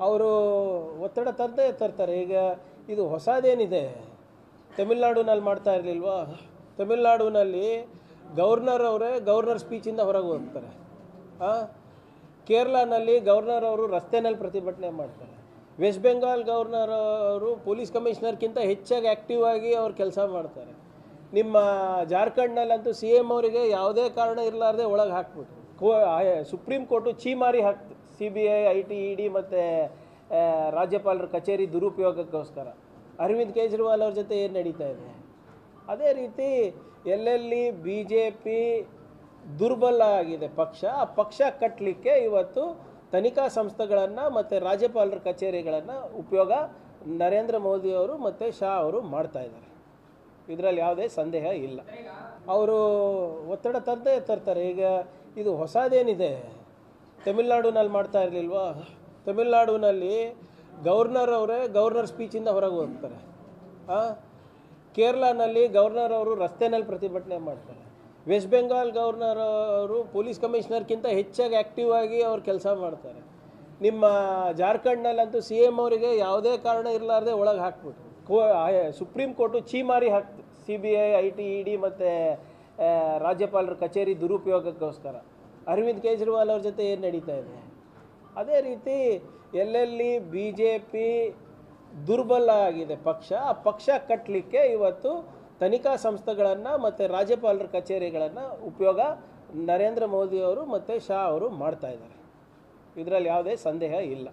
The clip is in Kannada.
ಅವರು ಒತ್ತಡ ತರದೇ ತರ್ತಾರೆ. ಈಗ ಇದು ಹೊಸದೇನಿದೆ? ತಮಿಳ್ನಾಡಿನಲ್ಲಿ ಮಾಡ್ತಾ ಇರಲಿಲ್ವಾ? ತಮಿಳ್ನಾಡಿನಲ್ಲಿ ಗವರ್ನರ್ ಅವರೇ ಗವರ್ನರ್ ಸ್ಪೀಚಿಂದ ಹೊರಗೆ ಹೋಗ್ತಾರೆ? ಕೇರಳನಲ್ಲಿ ಗವರ್ನರ್ ಅವರು ರಸ್ತೆನಲ್ಲಿ ಪ್ರತಿಭಟನೆ ಮಾಡ್ತಾರೆ. ವೆಸ್ಟ್ ಬೆಂಗಾಲ್ ಗವರ್ನರ್ ಅವರು ಪೊಲೀಸ್ ಕಮಿಷನರ್ಗಿಂತ ಹೆಚ್ಚಾಗಿ ಆ್ಯಕ್ಟಿವ್ ಆಗಿ ಅವ್ರು ಕೆಲಸ ಮಾಡ್ತಾರೆ. ನಿಮ್ಮ ಜಾರ್ಖಂಡ್ನಲ್ಲಂತೂ ಸಿ ಎಂ ಅವರಿಗೆ ಯಾವುದೇ ಕಾರಣ ಇರಲಾರ್ದೆ ಒಳಗೆ ಹಾಕ್ಬಿಟ್ರು. ಸುಪ್ರೀಂ ಕೋರ್ಟು ಚೀಮಾರಿ ಹಾಕ್ತು. C B I I T E D ಮತ್ತು ರಾಜ್ಯಪಾಲರ ಕಚೇರಿ ದುರುಪಯೋಗಕ್ಕೋಸ್ಕರ. ಅರವಿಂದ್ ಕೇಜ್ರಿವಾಲ್ ಅವ್ರ ಜೊತೆ ಏನು ನಡೀತಾ ಇದೆ? ಅದೇ ರೀತಿ ಎಲ್ಲೆಲ್ಲಿ ಬಿ ಜೆ ಪಿ ದುರ್ಬಲ ಆಗಿದೆ ಪಕ್ಷ, ಆ ಪಕ್ಷ ಕಟ್ಟಲಿಕ್ಕೆ ಇವತ್ತು ತನಿಖಾ ಸಂಸ್ಥೆಗಳನ್ನು ಮತ್ತು ರಾಜ್ಯಪಾಲರ ಕಚೇರಿಗಳನ್ನು ಉಪಯೋಗ ನರೇಂದ್ರ ಮೋದಿಯವರು ಮತ್ತು ಶಾ ಅವರು ಮಾಡ್ತಾ ಇದ್ದಾರೆ. ಇದರಲ್ಲಿ ಯಾವುದೇ ಸಂದೇಹ ಇಲ್ಲ. ಅವರು ಒತ್ತಡ ತರದೇ ತರ್ತಾರೆ. ಈಗ ಇದು ಹೊಸದೇನಿದೆ? ತಮಿಳ್ನಾಡುನಲ್ಲಿ ಮಾಡ್ತಾ ಇರಲಿಲ್ವಾ? ತಮಿಳ್ನಾಡಿನಲ್ಲಿ ಗವರ್ನರ್ ಅವರೇ ಗವರ್ನರ್ ಸ್ಪೀಚಿಂದ ಹೊರಗೆ ಹೋಗ್ತಾರೆ. ಹಾಂ ಕೇರಳನಲ್ಲಿ ಗವರ್ನರ್ ಅವರು ರಸ್ತೆನಲ್ಲಿ ಪ್ರತಿಭಟನೆ ಮಾಡ್ತಾರೆ. ವೆಸ್ಟ್ ಬೆಂಗಾಲ್ ಗವರ್ನರ್ ಅವರು ಪೊಲೀಸ್ ಕಮಿಷನರ್ಗಿಂತ ಹೆಚ್ಚಾಗಿ ಆ್ಯಕ್ಟಿವ್ ಆಗಿ ಅವ್ರು ಕೆಲಸ ಮಾಡ್ತಾರೆ. ನಿಮ್ಮ ಜಾರ್ಖಂಡ್ನಲ್ಲಂತೂ ಸಿ ಎಂ ಅವರಿಗೆ ಯಾವುದೇ ಕಾರಣ ಇರಲಾರ್ದೆ ಒಳಗೆ ಹಾಕ್ಬಿಟ್ರು. ಕೋ ಸುಪ್ರೀಂ ಕೋರ್ಟು ಚೀಮಾರಿ ಹಾಕ್ತು. C B I I T E D ಮತ್ತು ರಾಜ್ಯಪಾಲರ ಕಚೇರಿ ದುರುಪಯೋಗಕ್ಕೋಸ್ಕರ. ಅರವಿಂದ್ ಕೇಜ್ರಿವಾಲ್ ಅವ್ರ ಜೊತೆ ಏನು ನಡೀತಾ ಇದೆ? ಅದೇ ರೀತಿ ಎಲ್ಲೆಲ್ಲಿ ಬಿ ಜೆ ಪಿ ದುರ್ಬಲ ಆಗಿದೆ ಪಕ್ಷ, ಆ ಪಕ್ಷ ಕಟ್ಟಲಿಕ್ಕೆ ಇವತ್ತು ತನಿಖಾ ಸಂಸ್ಥೆಗಳನ್ನು ಮತ್ತು ರಾಜ್ಯಪಾಲರ ಕಚೇರಿಗಳನ್ನು ಉಪಯೋಗ ನರೇಂದ್ರ ಮೋದಿ ಅವರು ಮತ್ತು ಶಾ ಅವರು ಮಾಡ್ತಾ ಇದ್ದಾರೆ. ಇದರಲ್ಲಿ ಯಾವುದೇ ಸಂದೇಹ ಇಲ್ಲ.